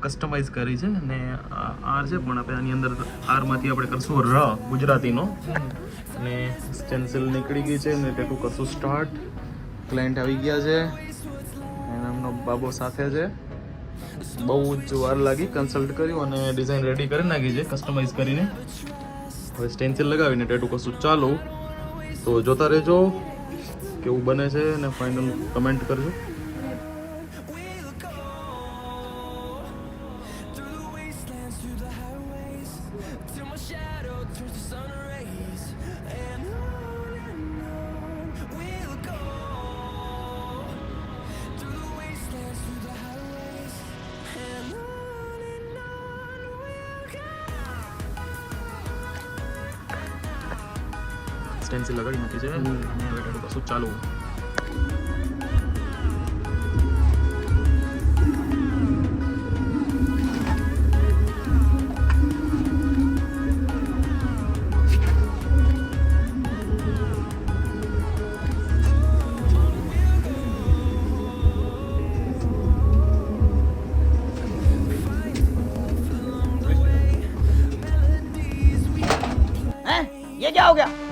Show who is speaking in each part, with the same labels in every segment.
Speaker 1: Customise કરી છે અને આર છે, પણ આપણે આની અંદર આરમાંથી આપણે કરશું ર, ગુજરાતીનો. અને સ્ટેન્સિલ નીકળી ગઈ છે અને ટેટુ કરશું સ્ટાર્ટ ક્લાયન્ટ આવી ગયા છે. અને એમનો બાબો સાથે છે. બહુ જ વાર લાગી કન્સલ્ટ કર્યું અને ડિઝાઇન રેડી કરી નાખી છે કસ્ટમાઇઝ કરીને. હવે સ્ટેન્સિલ લગાવીને ટેટુ કરશું. ચાલુ. તો જોતા રહેજો. કેવું બને છે અને ફાઇનલ કમેન્ટ કરજો. સ્ટેન્સિલ લગાડી નાખી છે અને હવે ટેટુ કરશું ચાલુ
Speaker 2: हैं ये क्या हो गया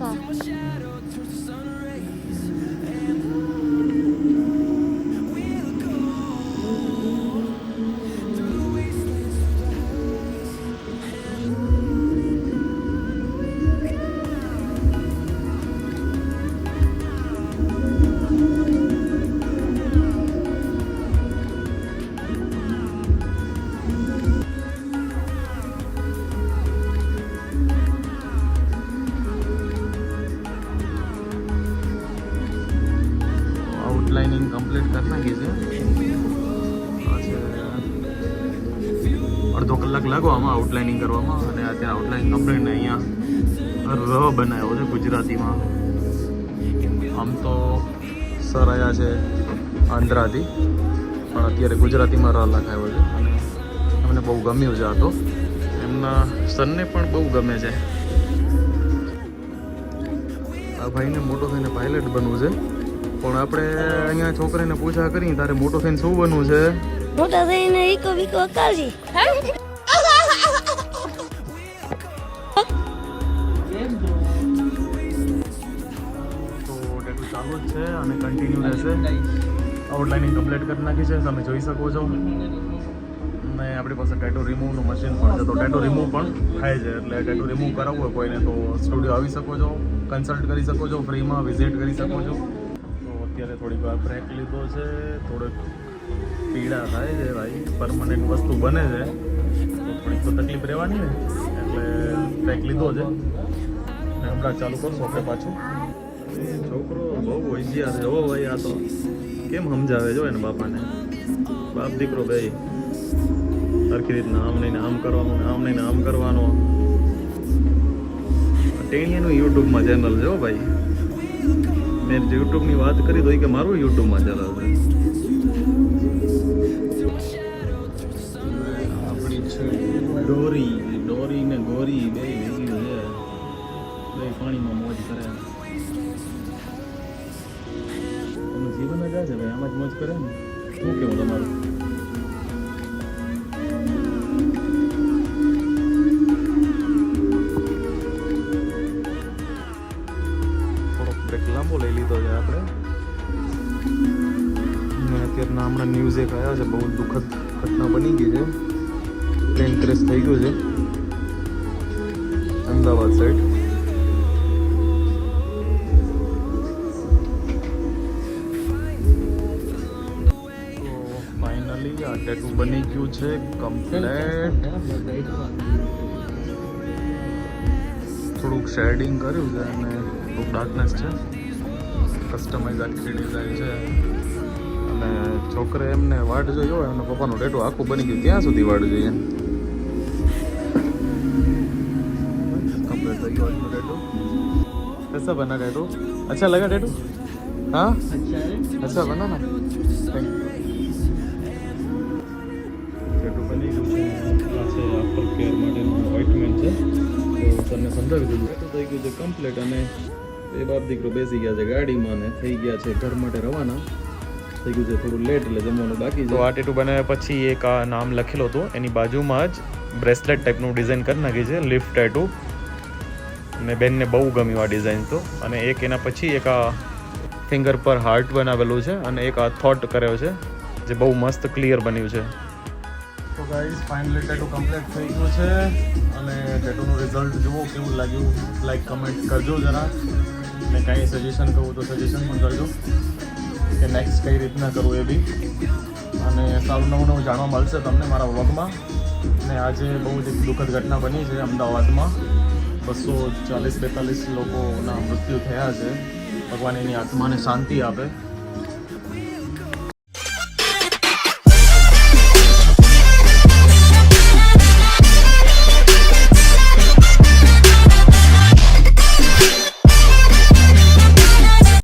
Speaker 3: 算 से
Speaker 1: कंप्लीट કમ્પ્લીટ કરી છે અડધો કલાક લાગો આમાં આઉટલાઇનિંગ કરવામાં અને અત્યારે આઉટલાઇન કમ્પ્લીટ અહીંયા ર બનાવ્યો છે ગુજરાતીમાં. આમ તો સર આવ્યા છે આંધ્રાથી, પણ અત્યારે ગુજરાતીમાં ર લખાયો છે, અને એમને બહુ ગમ્યું છે આ તો. એમના સનને પણ બહુ ગમે છે. આ ભાઈને, મોટો થઈને પાયલટ બનવું છે. પણ આપણે અહીંયા છોકરીને પૂછા કરી તારે મોટો થઈને શું બનવું છે.
Speaker 3: મોટા થઈને ઈકો બીકો કાઢી
Speaker 1: તો ટેટુ ચાલુ જ છે અને કન્ટિન્યુ રહેશે. આઉટલાઇનિંગ કમ્પ્લીટ કરી નાખી છે તમે જોઈ શકો છો. અને આપણી પાસે ટેટુ રિમૂવનું મશીન પણ છે. તો ટેટુ રિમૂવ પણ થાય છે. એટલે ટેટુ રિમૂવ કરાવવું હોય કોઈને તો સ્ટુડિયો આવી શકો છો. કન્સલ્ટ કરી શકો છો ફ્રીમાં વિઝિટ કરી શકો છો. અત્યારે થોડીક વાર બ્રેક લીધો છે, થોડોક પીડા થાય છે ભાઈ પરમનન્ટ વસ્તુ બને છે. થોડીક તો તકલીફ રહેવાની ને, એટલે બ્રેક લીધો છે. હમણાં ચાલુ કરશો આપણે પાછું. છોકરો બહુ હોશિયાર છે ઓ ભાઈ, આ તો. કેમ સમજાવે જો એને બાપાને? બાપ દીકરો ભાઈ સરખી રીતના આમ નહીં આમ કરવાનું નામ નહીં આમ કરવાનું. ટેણીયાનું યુટ્યુબમાં ચેનલ છે હો ભાઈ. મેં જે યુટ્યુબની વાત કરી તો એ કે મારું યુટ્યુબમાં ચલાવે આપણી છે ડોરી ને ગોરી બે ભેગી છે. બે પાણીમાં મોજ કરે. જીવન જ છે ભાઈ, આમાં જ મોજ કરે ને? શું કેવું તમારું? લઈ લીધો છે આપણે. અત્યારના હમણાં ન્યૂઝ એક આવ્યા છે, બહુ દુઃખદ ઘટના બની ગઈ છે. પ્લેન ક્રેશ થઈ ગયું છે. અમદાવાદ સાઈડ ફાઇનલી આ ટેટુ બની ગયું છે કમ્પ્લેટ થોડુંક શેડિંગ કર્યું છે અને થોડુંક ડાર્કનેસ છે. કસ્ટમાઇઝ આખી ડિઝાઇન છે. અને છોકરે એમને વાટ જોઈ હોય, એમના પપ્પાનું ટેટું આખું બની ગયું. ત્યાં સુધી વાટ જોઈએ? કમ્પ્લીટ થઈ ગયું આજનું ટેટું કસા બના ટેટું અચ્છા, લગા ટેટું હા? અચ્છા બના ના થેન્ક યુ કેર માટેનું ઓઇન્ટમેન્ટ છે. તો તમને સમજાવી દીધું થઈ ગયું છે કમ્પ્લીટ અને એ બાપ દીકરો બેસી ગયા છે ગાડીમાં ને થઈ ગયા છે ઘર માટે રવાના. થઈ ગયું છે થોડું લેટ એટલે જમવાનું બાકી છે.
Speaker 2: તો આ ટેટુ બનાવ્યા પછી એક આ નામ લખેલો હતો. એની બાજુમાં જ બ્રેસલેટ ટાઈપનું ડિઝાઇન કરી નાખી છે લિફ્ટ ટેટુ અને બેનને બહુ ગમ્યું આ ડિઝાઇન તો. અને એક એના પછી એક આ ફિંગર પર હાર્ટ બનાવેલું છે અને એક આ થોટ કર્યો છે જે બહુ મસ્ત ક્લિયર બન્યું છે.
Speaker 1: તો ગાઈઝ ફાઇનલી ટેટુ કમ્પ્લીટ થઈ ગયું છે. અને ટેટુનું રિઝલ્ટ જુઓ કેવું લાગ્યું. લાઈક કમેન્ટ કરજો જરા. ને કાંઈ સજેશન કહું તો સજેશન પણ કરજો કે નેક્સ્ટ કઈ રીતના કરવું એ બી. અને સારું નવું નવું જાણવા મળશે તમને મારા વ્લોગમાં ને આજે બહુ જ એક દુઃખદ ઘટના બની છે અમદાવાદમાં. બસો ચાલીસ બેતાલીસ લોકોના મૃત્યુ થયા છે. ભગવાન એની આત્માને શાંતિ આપે.